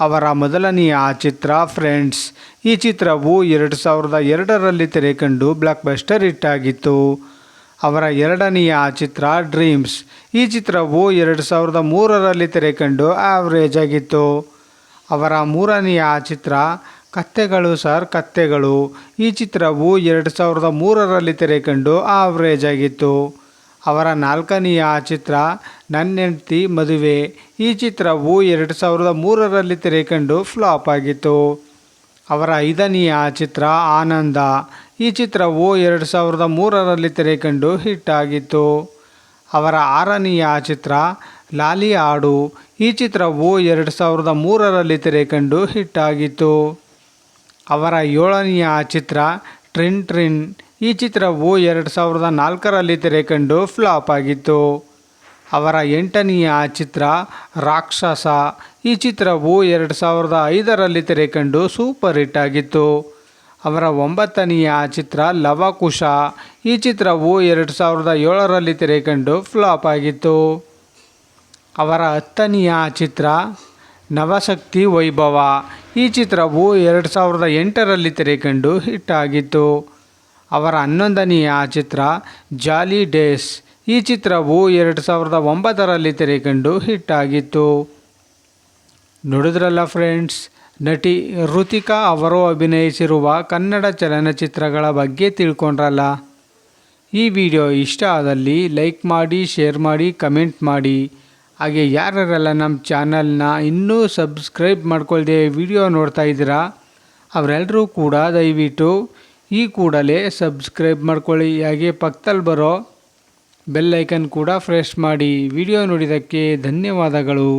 ಅವರ ಮೊದಲನೆಯ ಚಿತ್ರ ಫ್ರೆಂಡ್ಸ್ ಈ ಚಿತ್ರವು ಎರಡು ಸಾವಿರದ ಎರಡರಲ್ಲಿ ತೆರೆಕಂಡು ಬ್ಲಾಕ್ ಬಸ್ಟರ್ ಹಿಟ್ಟಾಗಿತ್ತು ಅವರ ಎರಡನೆಯ ಚಿತ್ರ ಡ್ರೀಮ್ಸ್ ಈ ಚಿತ್ರವು ಎರಡು ಸಾವಿರದ ಮೂರರಲ್ಲಿ ತೆರೆಕಂಡು ಆವ್ರೇಜ್ ಆಗಿತ್ತು. ಅವರ ಮೂರನೆಯ ಚಿತ್ರ, ಕತ್ತೆಗಳು ಸರ್ ಕತ್ತೆಗಳು, ಈ ಚಿತ್ರವು ಎರಡು ಸಾವಿರದ ಮೂರರಲ್ಲಿ ತೆರೆಕಂಡು ಆವ್ರೇಜ್ ಆಗಿತ್ತು. ಅವರ ನಾಲ್ಕನೆಯ ಚಿತ್ರ ನನ್ನ ಹೆಂಡತಿ ಮದುವೆ. ಈ ಚಿತ್ರವು ಎರಡು ಸಾವಿರದ ಮೂರರಲ್ಲಿ ತೆರೆಕಂಡು ಫ್ಲಾಪ್ ಆಗಿತ್ತು. ಅವರ ಐದನೆಯ ಚಿತ್ರ ಆನಂದ. ಈ ಚಿತ್ರವು ಎರಡು ಸಾವಿರದ ಮೂರರಲ್ಲಿ ತೆರೆಕಂಡು ಹಿಟ್ ಆಗಿತ್ತು. ಅವರ ಆರನೆಯ ಚಿತ್ರ ಲಾಲಿ ಹಾಡು ಈ ಚಿತ್ರವು ಎರಡು ಸಾವಿರದ ಮೂರರಲ್ಲಿ ತೆರೆಕಂಡು ಹಿಟ್ ಆಗಿತ್ತು. ಅವರ ಏಳನೆಯ ಚಿತ್ರ ಟ್ರಿನ್ ಟ್ರಿನ್. ಈ ಚಿತ್ರವು ಎರಡು ಸಾವಿರದ ನಾಲ್ಕರಲ್ಲಿ ತೆರೆಕಂಡು ಫ್ಲಾಪ್ ಆಗಿತ್ತು. ಅವರ ಎಂಟನೆಯ ಚಿತ್ರ ರಾಕ್ಷಸ. ಈ ಚಿತ್ರವು ಎರಡು ಸಾವಿರದ ಐದರಲ್ಲಿ ತೆರೆಕಂಡು ಸೂಪರ್ ಹಿಟ್ ಆಗಿತ್ತು. ಅವರ ಒಂಬತ್ತನೆಯ ಚಿತ್ರ ಲವಕುಶ. ಈ ಚಿತ್ರವು ಎರಡು ಸಾವಿರದ ಏಳರಲ್ಲಿ ತೆರೆಕಂಡು ಫ್ಲಾಪ್ ಆಗಿತ್ತು. ಅವರ ಹತ್ತನೆಯ ಚಿತ್ರ ನವಶಕ್ತಿ ವೈಭವ. ಈ ಚಿತ್ರವು ಎರಡು ಸಾವಿರದ ಎಂಟರಲ್ಲಿ ತೆರೆಕಂಡು ಹಿಟ್ ಆಗಿತ್ತು. ಅವರ ಹನ್ನೊಂದನೆಯ ಚಿತ್ರ ಜಾಲಿ ಡೇಸ್. ಈ ಚಿತ್ರವು ಎರಡು ಸಾವಿರದ ಒಂಬತ್ತರಲ್ಲಿ ತೆರೆಕಂಡು ಹಿಟ್ ಆಗಿತ್ತು ನೋಡಿದ್ರಲ್ಲ ಫ್ರೆಂಡ್ಸ್, ನಟಿ ಋತಿಕಾ ಅವರು ಅಭಿನಯಿಸಿರುವ ಕನ್ನಡ ಚಲನಚಿತ್ರಗಳ ಬಗ್ಗೆ ತಿಳ್ಕೊಂಡ್ರಲ್ಲ. ಈ ವಿಡಿಯೋ ಇಷ್ಟ ಆದಲ್ಲಿ ಲೈಕ್ ಮಾಡಿ, ಶೇರ್ ಮಾಡಿ, ಕಮೆಂಟ್ ಮಾಡಿ. ಹಾಗೆ ಯಾರ್ಯಾರೆಲ್ಲ ನಮ್ಮ ಚಾನಲ್ನ ಇನ್ನೂ ಸಬ್ಸ್ಕ್ರೈಬ್ ಮಾಡ್ಕೊಳ್ದೆ ವಿಡಿಯೋ ನೋಡ್ತಾ ಇದ್ದೀರಾ ಅವರೆಲ್ಲರೂ ಕೂಡ ದಯವಿಟ್ಟು ಈ ಕೂಡಲೇ ಸಬ್ಸ್ಕ್ರೈಬ್ ಮಾಡ್ಕೊಳ್ಳಿ. ಹಾಗೆ ಪಕ್ಕದಲ್ಲಿ ಬರೋ ಬೆಲ್ ಐಕನ್ ಕೂಡ ಫ್ರೆಶ್ ಮಾಡಿ ವಿಡಿಯೋ ನೋಡಿದ್ದಕ್ಕೆ ಧನ್ಯವಾದಗಳು.